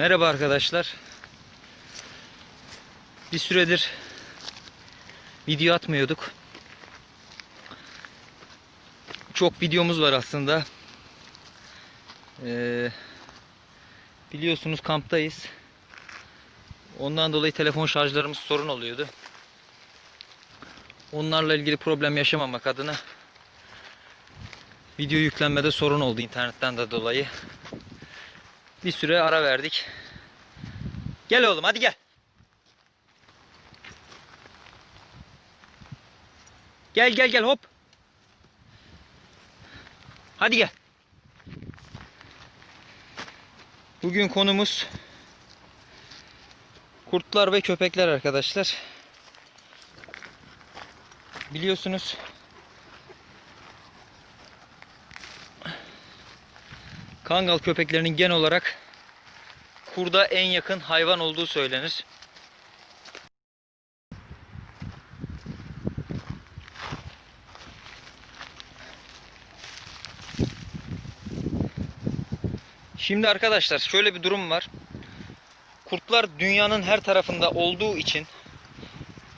Merhaba arkadaşlar. Bir süredir video atmıyorduk. Çok videomuz var aslında. Ee, biliyorsunuz kamptayız. Ondan dolayı telefon şarjlarımız sorun oluyordu. Onlarla ilgili problem yaşamamak adına video yüklenmede sorun oldu internetten de dolayı. Bir süre ara verdik. Gel oğlum hadi gel. Gel gel gel hop. Hadi gel. Bugün konumuz kurtlar ve köpekler arkadaşlar. Biliyorsunuz Kangal köpeklerinin genel olarak kurda en yakın hayvan olduğu söylenir. Şimdi arkadaşlar şöyle bir durum var. Kurtlar dünyanın her tarafında olduğu için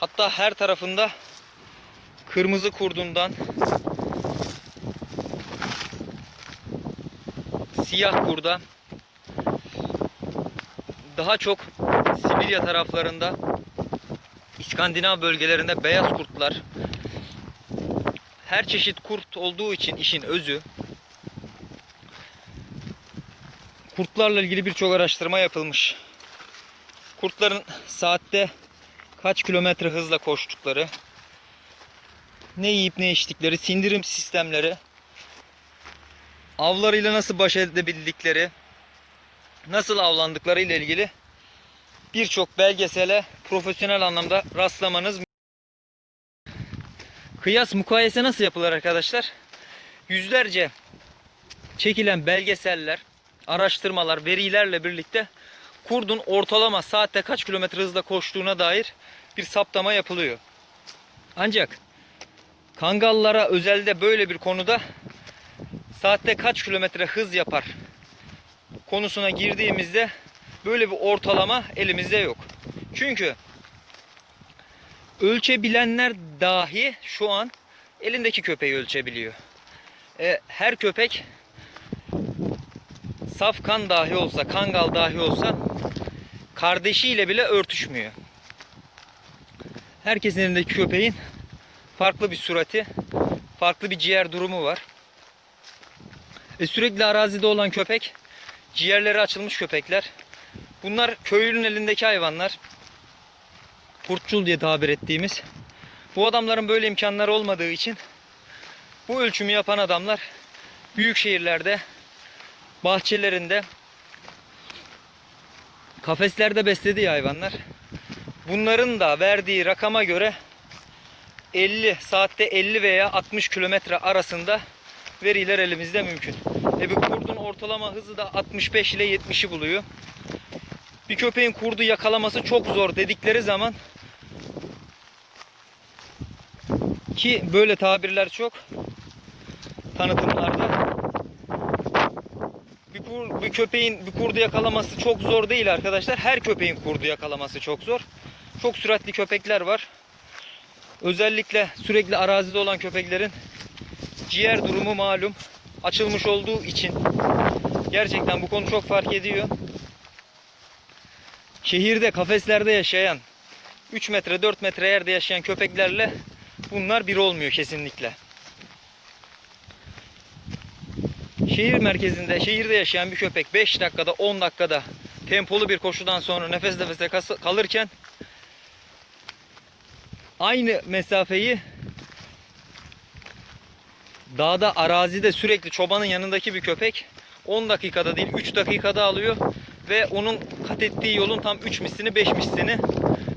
hatta her tarafında kırmızı kurdundan siyah kurda daha çok Sibirya taraflarında İskandinav bölgelerinde beyaz kurtlar her çeşit kurt olduğu için işin özü kurtlarla ilgili birçok araştırma yapılmış. Kurtların saatte kaç kilometre hızla koştukları, ne yiyip ne içtikleri, sindirim sistemleri, avlarıyla nasıl baş edebildikleri, nasıl avlandıkları ile ilgili birçok belgesele profesyonel anlamda rastlamanız Kıyas mukayese nasıl yapılır arkadaşlar? Yüzlerce çekilen belgeseller, araştırmalar, verilerle birlikte kurdun ortalama saatte kaç kilometre hızla koştuğuna dair bir saptama yapılıyor. Ancak kangallara özelde böyle bir konuda saatte kaç kilometre hız yapar konusuna girdiğimizde böyle bir ortalama elimizde yok. Çünkü ölçebilenler dahi şu an elindeki köpeği ölçebiliyor. E, her köpek saf kan dahi olsa, kangal dahi olsa kardeşiyle bile örtüşmüyor. Herkesin elindeki köpeğin farklı bir surati, farklı bir ciğer durumu var. E, sürekli arazide olan köpek, ciğerleri açılmış köpekler. Bunlar köylünün elindeki hayvanlar. Kurtçul diye tabir ettiğimiz. Bu adamların böyle imkanları olmadığı için bu ölçümü yapan adamlar büyük şehirlerde, bahçelerinde, kafeslerde beslediği hayvanlar. Bunların da verdiği rakama göre 50 saatte 50 veya 60 kilometre arasında veriler elimizde mümkün. E bir kurdun ortalama hızı da 65 ile 70'i buluyor. Bir köpeğin kurdu yakalaması çok zor dedikleri zaman ki böyle tabirler çok tanıtımlarda bir, kur, bir köpeğin bir kurdu yakalaması çok zor değil arkadaşlar. Her köpeğin kurdu yakalaması çok zor. Çok süratli köpekler var. Özellikle sürekli arazide olan köpeklerin ciğer durumu malum açılmış olduğu için gerçekten bu konu çok fark ediyor. Şehirde kafeslerde yaşayan 3 metre 4 metre yerde yaşayan köpeklerle bunlar bir olmuyor kesinlikle. Şehir merkezinde, şehirde yaşayan bir köpek 5 dakikada 10 dakikada tempolu bir koşudan sonra nefes nefese kalırken aynı mesafeyi dağda arazide sürekli çobanın yanındaki bir köpek 10 dakikada değil 3 dakikada alıyor ve onun kat ettiği yolun tam 3 mislini 5 mislini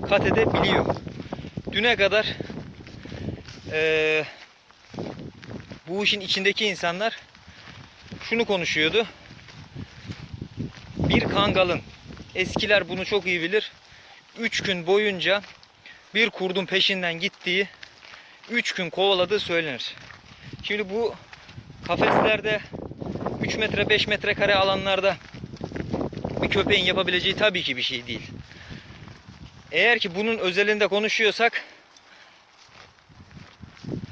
kat edebiliyor. Düne kadar eee, bu işin içindeki insanlar şunu konuşuyordu. Bir kangalın eskiler bunu çok iyi bilir. 3 gün boyunca bir kurdun peşinden gittiği 3 gün kovaladığı söylenir. Şimdi bu kafeslerde 3 metre 5 metre kare alanlarda bir köpeğin yapabileceği tabii ki bir şey değil. Eğer ki bunun özelinde konuşuyorsak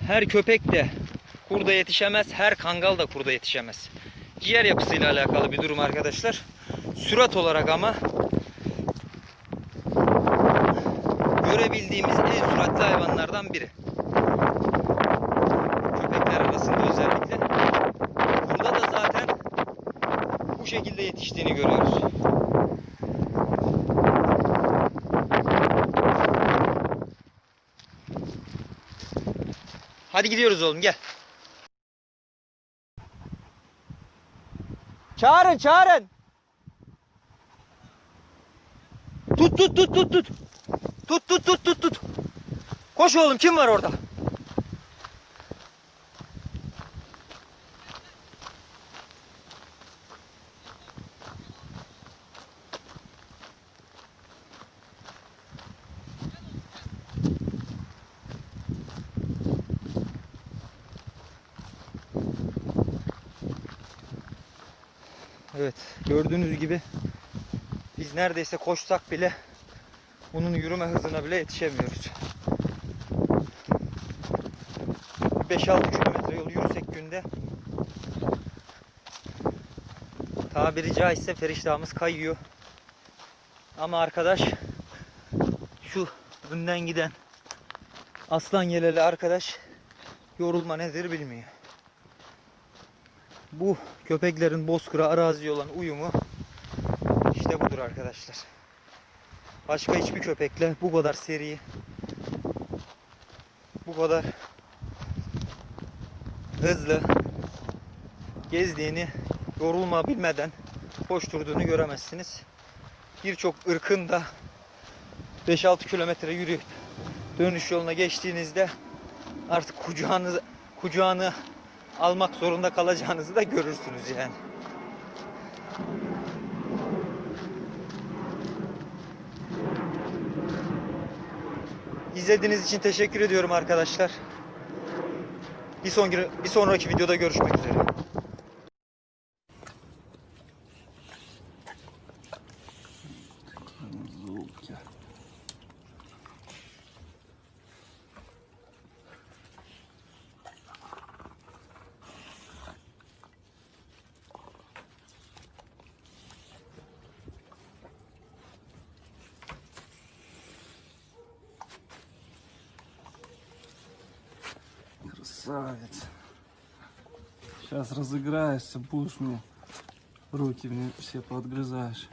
her köpek de kurda yetişemez, her kangal da kurda yetişemez. Ciğer yapısıyla alakalı bir durum arkadaşlar. Sürat olarak ama görebildiğimiz en süratli hayvanlardan biri. Arasında özellikle. Burada da zaten bu şekilde yetiştiğini görüyoruz. Hadi gidiyoruz oğlum gel. Çağırın çağırın. Tut tut tut tut tut. Tut tut tut tut tut. Koş oğlum kim var orada? Evet gördüğünüz gibi biz neredeyse koşsak bile bunun yürüme hızına bile yetişemiyoruz. 5-6 kilometre yol yürüsek günde tabiri caizse feriştahımız kayıyor. Ama arkadaş şu önden giden aslan yeleli arkadaş yorulma nedir bilmiyor. Bu köpeklerin bozkıra araziye olan uyumu işte budur arkadaşlar. Başka hiçbir köpekle bu kadar seri bu kadar hızlı gezdiğini yorulma bilmeden koşturduğunu göremezsiniz. Birçok ırkın da 5-6 kilometre yürüyüp dönüş yoluna geçtiğinizde artık kucağınız kucağını almak zorunda kalacağınızı da görürsünüz yani. İzlediğiniz için teşekkür ediyorum arkadaşlar. Bir sonraki bir sonraki videoda görüşmek üzere. Красавец. Сейчас разыграешься, будешь мне руки мне все подгрызаешь.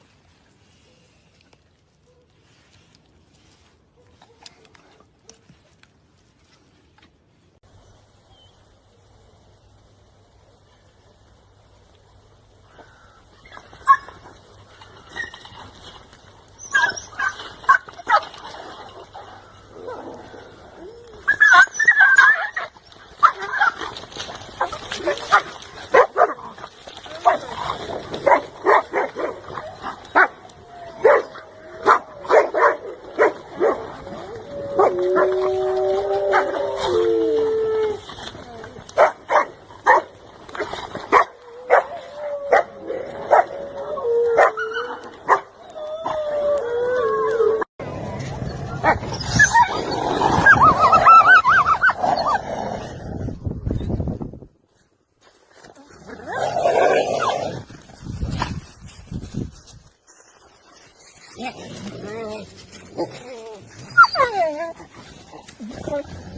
Thank you.